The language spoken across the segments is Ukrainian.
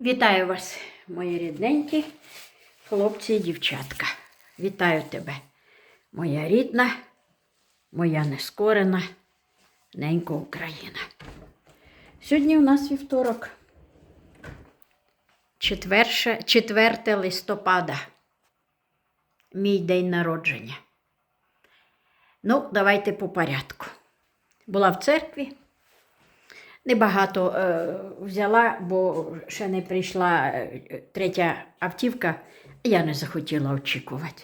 Вітаю вас, мої рідненькі хлопці і дівчатка. Вітаю тебе, моя рідна, моя нескорена, ненька Україна. Сьогодні у нас вівторок, 4, 4 листопада, мій день народження. Ну, давайте по порядку. Була в церкві. Небагато е, взяла, бо ще не прийшла е, третя автівка, я не захотіла очікувати.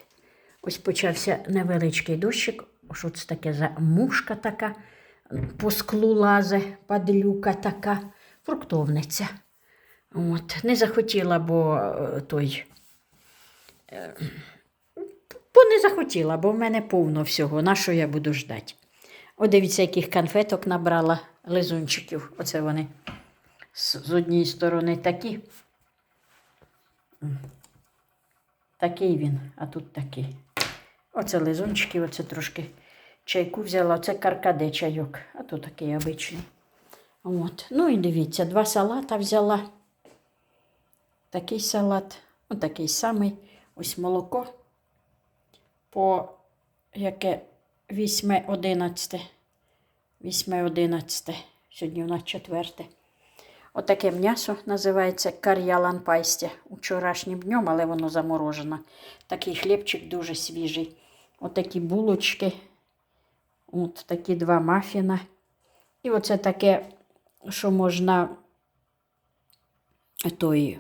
Ось почався невеличкий дощик, що це таке за мушка така, по склу лазе, падлюка така, фруктовниця. От. Не захотіла, бо е, той. е, Бо не захотіла, бо в мене повно всього. На що я буду ждати? О, дивіться, яких конфеток набрала лизунчиків. Оце вони з, однієї сторони такі. Такий він, а тут такий. Оце лизунчики, оце трошки чайку взяла, оце каркаде чайок, а то такий обичний. От. Ну і дивіться, два салата взяла. Такий салат, отакий самий. Ось молоко по яке 8-11. 8-11. Сьогодні у нас четверте. Отаке м'ясо називається кар'ялан пайстя. Учорашнім днем, але воно заморожено. Такий хлібчик дуже свіжий. Отакі булочки. От такі два мафіна. І оце таке, що можна той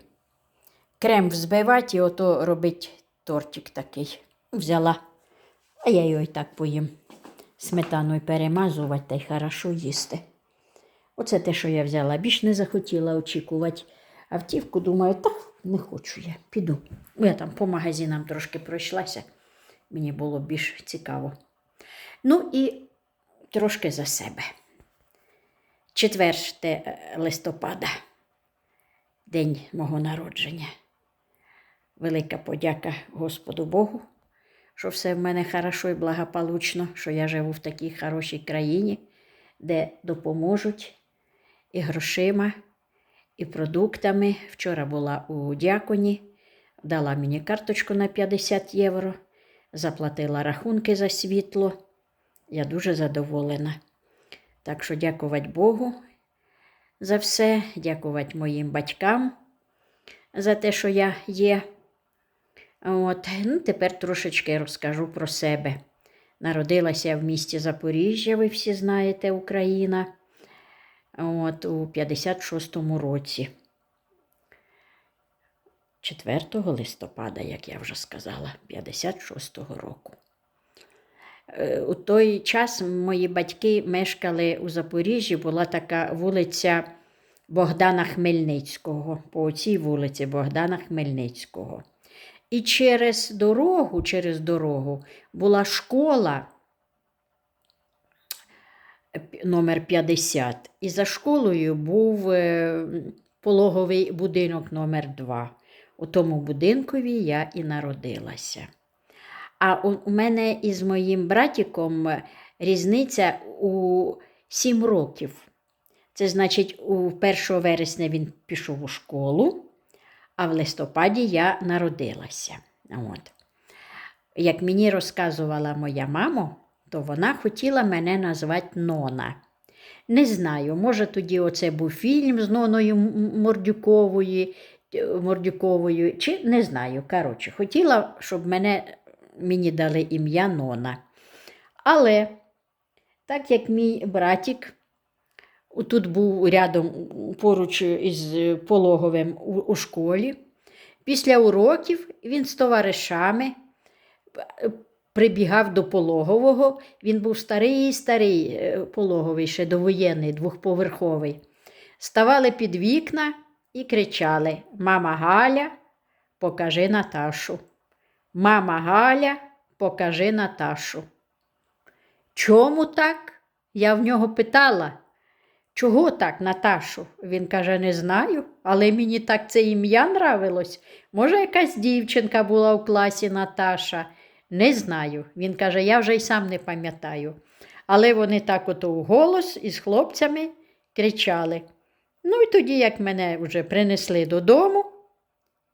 крем взбивати і ото робити тортик такий. Взяла. А я його і так поїм. Сметаною перемазувати та й хорошо їсти. Оце те, що я взяла. Більш не захотіла очікувати автівку. Думаю, так, не хочу я, піду. Я там по магазинам трошки пройшлася. Мені було більш цікаво. Ну і трошки за себе. 4 листопада, день мого народження. Велика подяка Господу Богу, що все в мене хорошо і благополучно, що я живу в такій хорошій країні, де допоможуть і грошима, і продуктами. Вчора була у дяконі, дала мені карточку на 50 євро, заплатила рахунки за світло. Я дуже задоволена. Так що дякувати Богу за все, дякувати моїм батькам за те, що я є. От, ну, тепер трошечки розкажу про себе. Народилася в місті Запоріжжя, ви всі знаєте, Україна. От, у 56-му році. 4 листопада, як я вже сказала, 56-го року. Е, У той час мої батьки мешкали у Запоріжжі, була така вулиця Богдана Хмельницького, по цій вулиці Богдана Хмельницького. І через дорогу, через дорогу була школа номер 50. І за школою був е, пологовий будинок номер 2. У тому будинкові я і народилася. А у, мене із моїм братіком різниця у 7 років. Це значить, у 1 вересня він пішов у школу, а в листопаді я народилася. От. Як мені розказувала моя мама, то вона хотіла мене назвати Нона. Не знаю, може тоді оце був фільм з Ноною Мордюковою, е, Мордюковою, чи не знаю. Коротше, хотіла, щоб мене, мені дали ім'я Нона. Але так як мій братик тут був рядом поруч із пологовим у, школі, після уроків він з товаришами е, прибігав до пологового. Він був старий, старий е, пологовий, ще довоєнний, двохповерховий. Ставали під вікна і кричали: Мама Галя, покажи Наташу. Мама Галя, покажи Наташу. Чому так? Я в нього питала. Чого так, Наташу? Він каже, не знаю, але мені так це ім'я нравилось. Може, якась дівчинка була в класі Наташа. Не знаю. Він каже, я вже й сам не пам'ятаю. Але вони так ото вголос із хлопцями кричали. Ну і тоді, як мене вже принесли додому,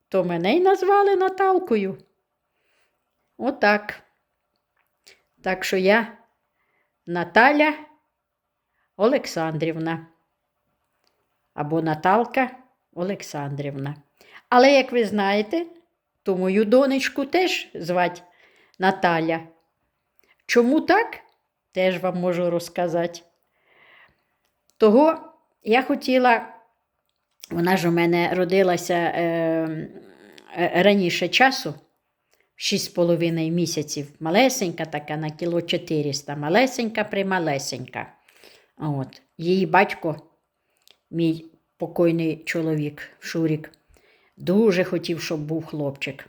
то мене й назвали Наталкою. Отак. Так що я Наталя Олександрівна. Або Наталка Олександрівна. Але, як ви знаєте, то мою донечку теж звать Наталя. Чому так? Теж вам можу розказати. Того я хотіла, вона ж у мене родилася е, е, раніше часу, 6,5 місяців. Малесенька така на кіло 400, малесенька прималесенька. От. Її батько, мій покойний чоловік Шурік, дуже хотів, щоб був хлопчик.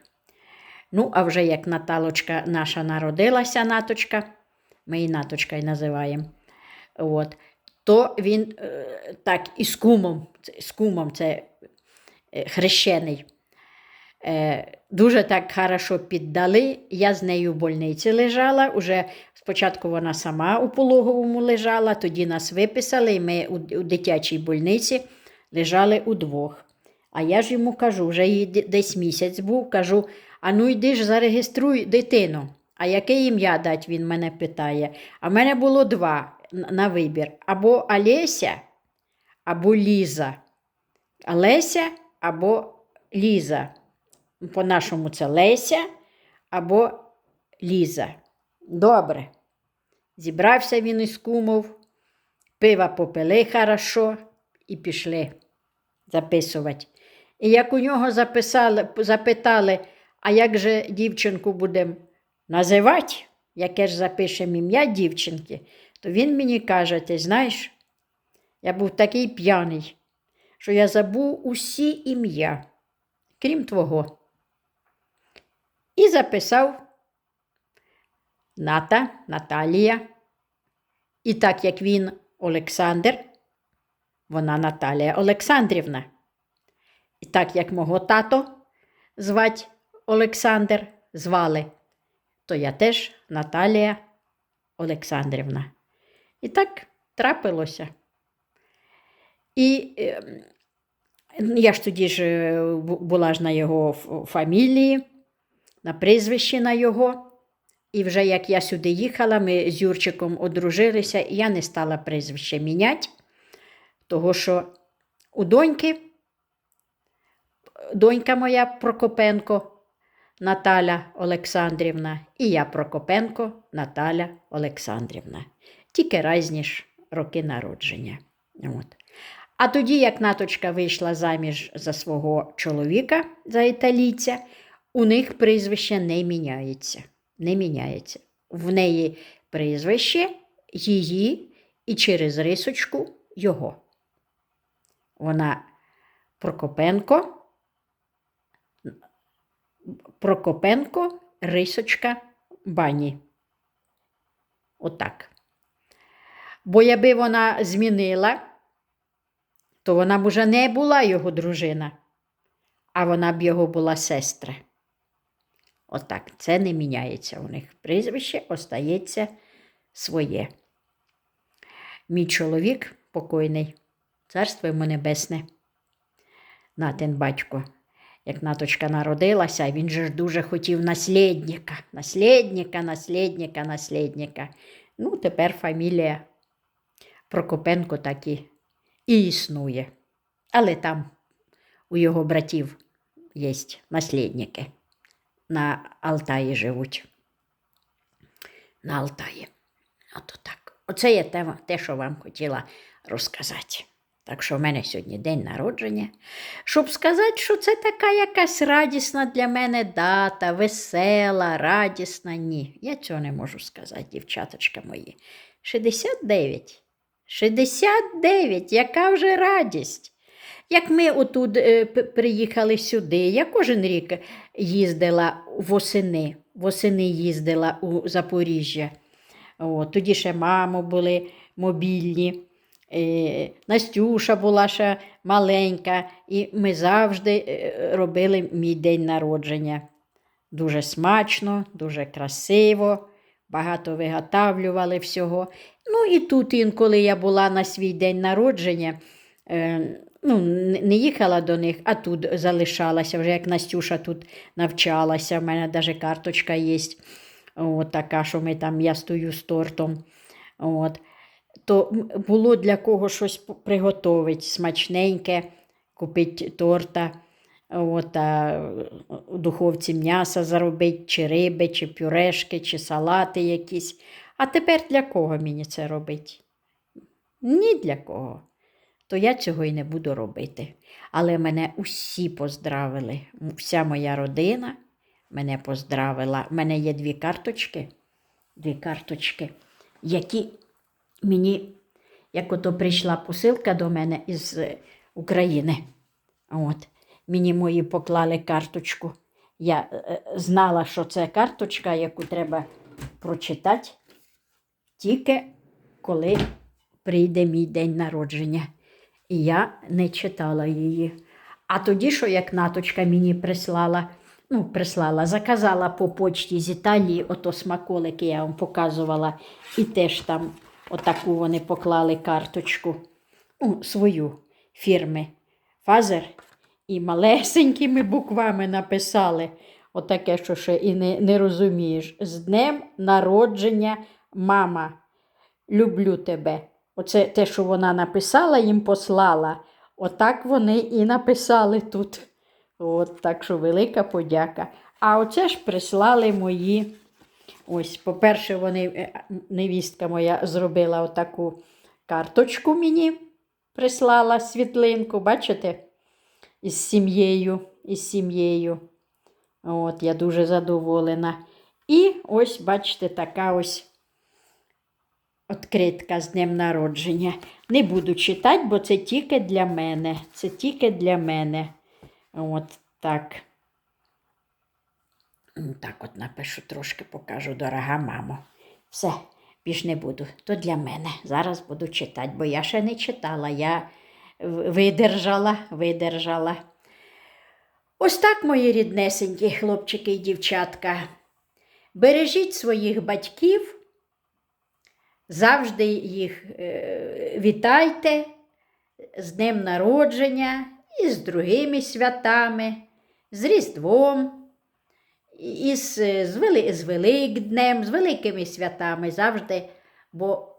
Ну, а вже як Наталочка наша народилася, наточка, ми її наточка й називаємо. От, то він е, так і з кумом, з кумом це е, хрещений. Е, дуже так хорошо піддали. Я з нею в больниці лежала. Уже спочатку вона сама у пологовому лежала, тоді нас виписали, і ми у, дитячій больниці лежали удвох. А я ж йому кажу, вже їй десь місяць був, кажу: а ну йди ж зареєструй дитину. А яке ім'я дать, він мене питає. А в мене було два на вибір: або Олеся, або Ліза. Олеся або Ліза. По-нашому це Леся або Ліза. Добре. Зібрався він із кумов, пива попили хорошо і пішли записувати. І як у нього записали, запитали, а як же дівчинку будемо називати, яке ж запишемо ім'я дівчинки, то він мені каже: ти знаєш, я був такий п'яний, що я забув усі ім'я, крім твого. І записав Ната, Наталія. І так як він Олександр, вона Наталія Олександрівна. І так як мого тато звать Олександр, звали, то я теж Наталія Олександрівна. І так трапилося. І е, я ж тоді ж е, була ж на його фамілії, на прізвищі на його. І вже як я сюди їхала, ми з Юрчиком одружилися, і я не стала прізвище міняти, того що у доньки, донька моя Прокопенко Наталя Олександрівна, і я Прокопенко Наталя Олександрівна. Тільки різні ж роки народження. От. А тоді, як наточка вийшла заміж за свого чоловіка, за італійця, у них прізвище не міняється. Не міняється. В неї прізвище її і через рисочку його. Вона Прокопенко, Прокопенко, рисочка бані. Отак. Бо якби вона змінила, то вона б уже не була його дружина, а вона б його була сестра. Отак, це не міняється у них. Прізвище остається своє. Мій чоловік покойний, царство йому небесне. Натин батько. Як наточка народилася, він же ж дуже хотів наслідника, наслідника, наслідника, наслідника. Ну, тепер фамілія Прокопенко так і, і існує. Але там у його братів є наслідники на Алтаї живуть. На Алтаї. Ото так. Оце є те, те, що вам хотіла розказати. Так що в мене сьогодні день народження. Щоб сказати, що це така якась радісна для мене дата, весела, радісна. Ні, я цього не можу сказати, дівчаточка мої. 69. 69, яка вже радість. Як ми отут е, приїхали сюди, я кожен рік їздила восени, восени їздила у Запоріжжя. О, тоді ще мамо були мобільні, е, Настюша була ще маленька, і ми завжди е, робили мій день народження. Дуже смачно, дуже красиво, багато виготовлювали всього. Ну і тут інколи я була на свій день народження. Ну, не їхала до них, а тут залишалася, вже як Настюша тут навчалася. У мене навіть карточка є. От така, що ми там, я стою з тортом. От. То було для кого щось п- приготовити смачненьке, купити торта. От, а у духовці м'яса заробити, чи риби, чи пюрешки, чи салати якісь. А тепер для кого мені це робити? Ні для кого. То я цього і не буду робити. Але мене усі поздравили. Вся моя родина мене поздравила. У мене є дві карточки, дві карточки, які мені, як ото прийшла посилка до мене із е, України. От. Мені мої поклали карточку. Я е, е, знала, що це карточка, яку треба прочитати тільки коли прийде мій день народження. І я не читала її. А тоді, що як наточка мені прислала, ну, прислала, заказала по почті з Італії, ото смаколики я вам показувала, і теж там отаку вони поклали карточку ну, свою фірми Фазер. І малесенькими буквами написали отаке, що ще і не, не розумієш. З днем народження, мама, люблю тебе. Оце те, що вона написала, їм послала. Отак вони і написали тут. От, так що велика подяка. А оце ж прислали мої. Ось, по-перше, вони, е, невістка моя зробила отаку карточку мені, прислала світлинку, бачите? Із сім'єю, із сім'єю. От, я дуже задоволена. І ось, бачите, така ось Откритка з днем народження. Не буду читати, бо це тільки для мене. Це тільки для мене. От так. Так от напишу, трошки покажу, дорога мамо. Все, більш не буду. То для мене. Зараз буду читати, бо я ще не читала. Я видержала, видержала. Ось так, мої ріднесенькі хлопчики і дівчатка. Бережіть своїх батьків. Завжди їх е, вітайте з Днем народження і з другими святами, з Різдвом, і з, з, Вели, з Великднем, з великими святами завжди. Бо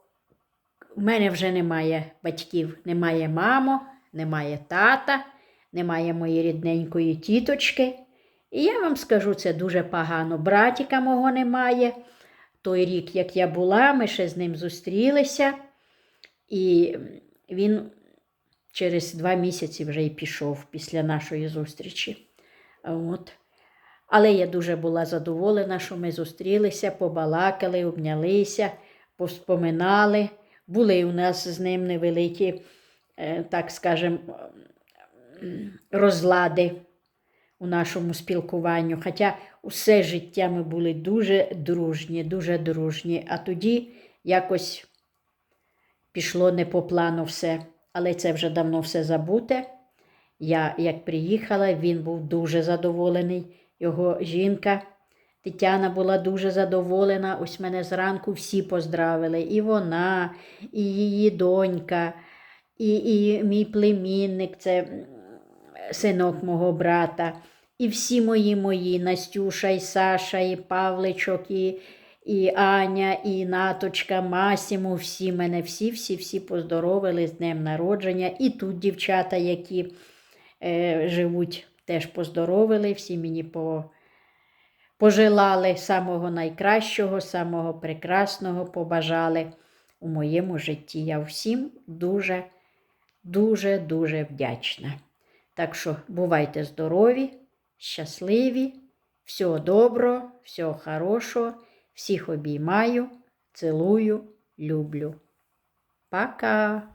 в мене вже немає батьків, немає мамо, немає тата, немає моєї рідненької тіточки. І я вам скажу, це дуже погано. Братіка мого немає той рік, як я була, ми ще з ним зустрілися, і він через два місяці вже й пішов після нашої зустрічі. От. Але я дуже була задоволена, що ми зустрілися, побалакали, обнялися, повспоминали. Були у нас з ним невеликі, е, так скажемо, розлади у нашому спілкуванню. Хоча усе життя ми були дуже дружні, дуже дружні. А тоді якось пішло не по плану все. Але це вже давно все забуте. Я, як приїхала, він був дуже задоволений. Його жінка Тетяна була дуже задоволена. Ось мене зранку всі поздравили. І вона, і її донька, і, і мій племінник, це синок мого брата. І всі мої мої, Настюша, і Саша, і Павличок, і, і Аня, і Наточка, Масіму, всі мене, всі, всі, всі поздоровили з днем народження. І тут дівчата, які е, живуть, теж поздоровили, всі мені по, пожелали самого найкращого, самого прекрасного побажали у моєму житті. Я всім дуже, дуже, дуже вдячна. Так що бувайте здорові, щасливі, всього доброго, всього хорошого, всіх обіймаю, цілую, люблю. Пока!